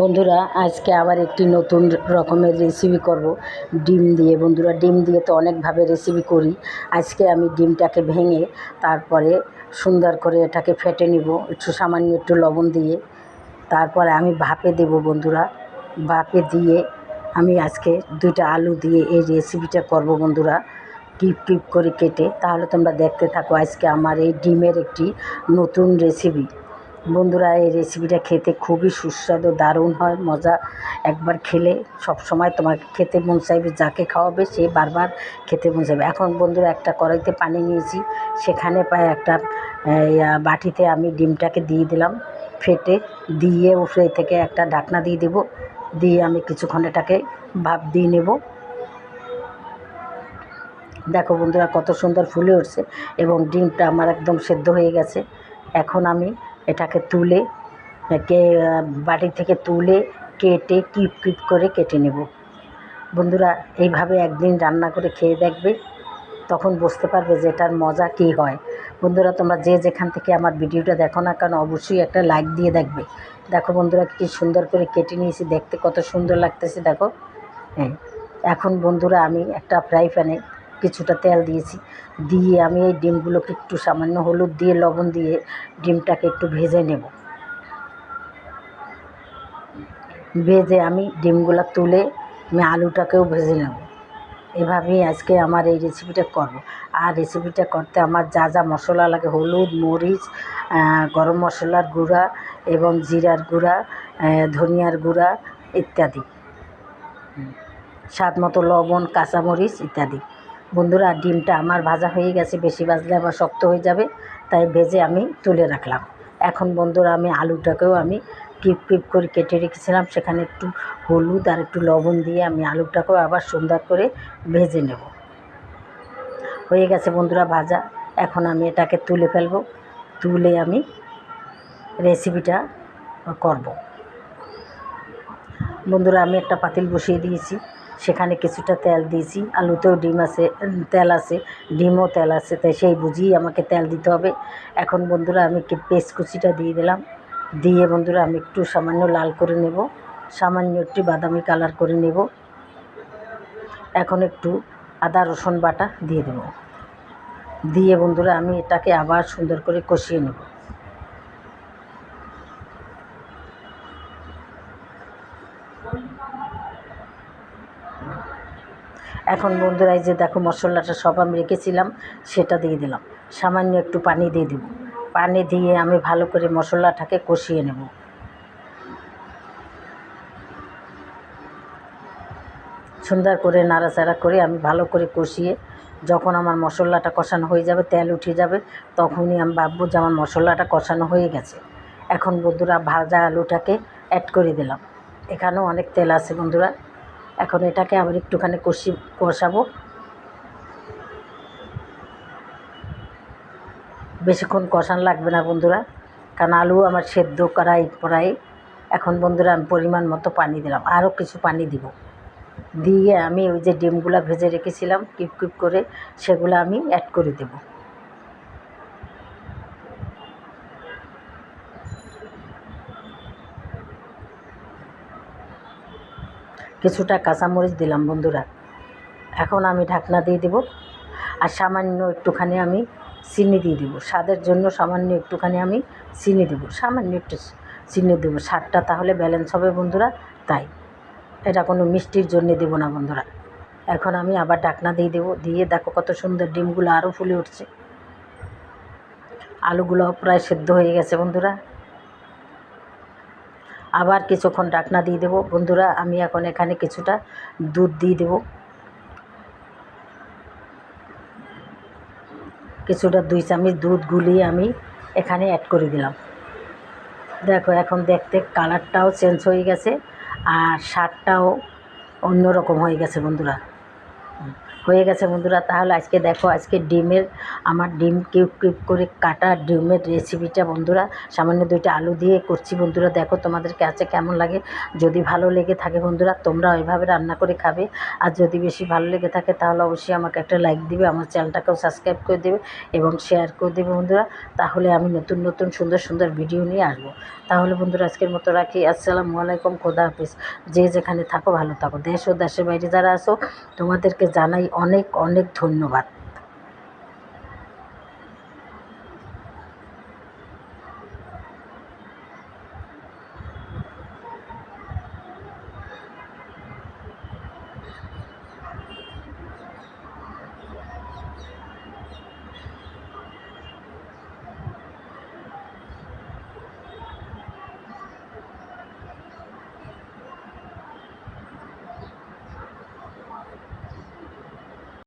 বন্ধুরা, আজকে আবার একটি নতুন রকমের রেসিপি করব। ডিম দিয়ে, বন্ধুরা, ডিম দিয়ে তো অনেকভাবে রেসিপি করি। আজকে আমি ডিমটাকে ভেঙে তারপরে সুন্দর করে এটাকে ফেটে নিব, একটু সামান্য একটু লবণ দিয়ে। তারপরে আমি ভাপে দেব, বন্ধুরা, ভাপে দিয়ে আমি আজকে দুইটা আলু দিয়ে এই রেসিপিটা করব, বন্ধুরা, টিপ টিপ করে কেটে। তাহলে তোমরা দেখতে থাকো আজকে আমার এই ডিমের একটি নতুন রেসিপি বন্ধুরা, এই রেসিপিটা খেতে খুবই সুস্বাদু, দারুণ হয়, মজা। একবার খেলে সব সময় তোমাকে খেতে মন চাইবে, যাকে খাওয়াবে সে বারবার খেতে মন চাইবে। এখন বন্ধুরা, একটা কড়াইতে পানি নিয়েছি। সেখানে প্রায় একটা বাটিতে আমি ডিমটাকে দিয়ে দিলাম, ফেটে দিয়ে উপরে থেকে একটা ঢাকনা দিয়ে দেবো। দিয়ে আমি কিছুক্ষণ এটাকে ভাপ দিয়ে নেব। দেখো বন্ধুরা, কত সুন্দর ফুলে উঠছে এবং ডিমটা আমার একদম সেদ্ধ হয়ে গেছে। এখন আমি এটাকে তুলে কে বাটি থেকে তুলে কেটে কিপ কিপ করে কেটে নেব। বন্ধুরা, এইভাবে একদিন রান্না করে খেয়ে দেখবে, তখন বুঝতে পারবে যে এটার মজা কী হয়। বন্ধুরা, তোমরা যে যেখান থেকে আমার ভিডিওটা দেখো না কারণ অবশ্যই একটা লাইক দিয়ে দেখবে। দেখো বন্ধুরা, কী সুন্দর করে কেটে নিয়েছি, দেখতে কত সুন্দর লাগতেছে, দেখো। হ্যাঁ এখন বন্ধুরা, আমি একটা ফ্রাই প্যানে কিছুটা তেল দিয়েছি। দিয়ে আমি এই ডিমগুলোকে একটু সামান্য হলুদ দিয়ে, লবণ দিয়ে ডিমটাকে একটু ভেজে নেব। ভেজে আমি ডিমগুলো তুলে আমি আলুটাকেও ভেজে নেব। এভাবেই আজকে আমার এই রেসিপিটা করব। আর রেসিপিটা করতে আমার যা যা মশলা লাগে, হলুদ, মরিচ গরম মশলার গুঁড়া এবং জিরার গুঁড়া ধনিয়ার গুঁড়া ইত্যাদি। স্বাদ মতো লবণ, কাঁচামরিচ ইত্যাদি। বন্ধুরা, ডিমটা আমার ভাজা হয়ে গেছে, বেশি ভাজলে আবার শক্ত হয়ে যাবে, তাই ভেজে আমি তুলে রাখলাম। এখন বন্ধুরা, আমি আলুটাকেও আমি কিপ কিপ করে কেটে রেখেছিলাম, সেখানে একটু হলুদ আর একটু লবণ দিয়ে আমি আলুটাকেও আবার সুন্দর করে ভেজে নেব। হয়ে গেছে বন্ধুরা ভাজা, এখন আমি এটাকে তুলে ফেলব, তুলে আমি রেসিপিটা করব। বন্ধুরা, আমি একটা পাতিল বসিয়ে দিয়েছি। সেখানে কিছুটা তেল দিয়েছি। আলুতেও ডিম আছে, তেল আছে, ডিমও তেল আছে, তাই সেই বুঝিয়ে আমাকে তেল দিতে হবে। এখন বন্ধুরা আমি পেস্ট কুচিটা দিয়ে দিলাম। দিয়ে বন্ধুরা আমি একটু সামান্য লাল করে নেব। সামান্য একটু বাদামি কালার করে নেব। এখন একটু আদা, রসুন বাটা দিয়ে দেবো। দিয়ে বন্ধুরা আমি এটাকে আবার সুন্দর করে কষিয়ে নেব। এখন বন্ধুরা, এই যে দেখো মশলাটা সব আমি রেখেছিলাম, সেটা দিয়ে দিলাম। সামান্য একটু পানি দিয়ে দেবো। পানি দিয়ে আমি ভালো করে মশলাটাকে কষিয়ে নেব। সুন্দর করে নাড়াচাড়া করে আমি ভালো করে কষিয়ে যখন আমার মশলাটা কষানো হয়ে যাবে, তেল উঠে যাবে, তখনই আমি ভাববো যে আমার মশলাটা কষানো হয়ে গেছে। এখন বন্ধুরা, ভাজা আলুটাকে অ্যাড করে দিলাম। এখানেও অনেক তেল আছে বন্ধুরা। এখন এটাকে আবার একটুখানি কষি, কষাবো। বেশিক্ষণ কষান লাগবে না বন্ধুরা, কারণ আলু আমার সেদ্ধ করাই প্রায়। এখন বন্ধুরা আমি পরিমাণ মতো পানি দিলাম, আরও কিছু পানি দিব। দিয়ে আমি ওই যে ডিমগুলো ভেজে রেখেছিলাম, কিপ কিপ করে সেগুলো আমি অ্যাড করে দেব। কিছুটা কাঁচামরিচ দিলাম বন্ধুরা। এখন আমি ঢাকনা দিয়ে দেব আর সামান্য একটুখানি আমি চিনি দিয়ে দেবো। স্বাদের জন্য সামান্য একটুখানি আমি চিনি দেবো। সামান্য একটু চিনি দেবো। স্বাদটা তাহলে ব্যালেন্স হবে বন্ধুরা, তাই। এটা কোনো মিষ্টির জন্য দেবো না বন্ধুরা। এখন আমি আবার ঢাকনা দিয়ে দেবো। দিয়ে দেখো কত সুন্দর ডিমগুলো আরও ফুলে উঠছে। আলুগুলো প্রায় সেদ্ধ হয়ে গেছে বন্ধুরা। আবার কিছুক্ষণ ডাকনা দিয়ে দেবো। বন্ধুরা, আমি এখন এখানে কিছুটা দুধ দিয়ে দেবো। কিছুটা দুই চামচ দুধ গুলিয়ে আমি এখানে অ্যাড করে দিলাম। দেখো, এখন দেখতে কালারটাও চেঞ্জ হয়ে গেছে আর স্বাদটাও অন্যরকম হয়ে গেছে বন্ধুরা। হয়ে গেছে বন্ধুরা। তাহলে আজকে দেখো, আজকে ডিমের, আমার ডিম কিউব কিউব করে কাটা ডিমের রেসিপিটা বন্ধুরা। সামান্য দুইটা আলু দিয়ে করছি বন্ধুরা। দেখো তোমাদের কাছে কেমন লাগে। যদি ভালো লেগে থাকে বন্ধুরা, তোমরা ওইভাবে রান্না করে খাবে। আর যদি বেশি ভালো লেগে থাকে, তাহলে অবশ্যই আমাকে একটা লাইক দিবে, আমার চ্যানেলটাকেও সাবস্ক্রাইব করে দেবে এবং শেয়ার করে দেবে বন্ধুরা। তাহলে আমি নতুন নতুন, সুন্দর সুন্দর ভিডিও নিয়ে আসব। তাহলে বন্ধুরা, আজকের মতো রাখি। আসসালামু আলাইকুম, খোদা হাফিজ। যে যেখানে থাকো, ভালো থাকো। দেশ ও দেশের বাইরে যারা আসো তোমাদেরকে জানাই অনেক অনেক ধন্যবাদ।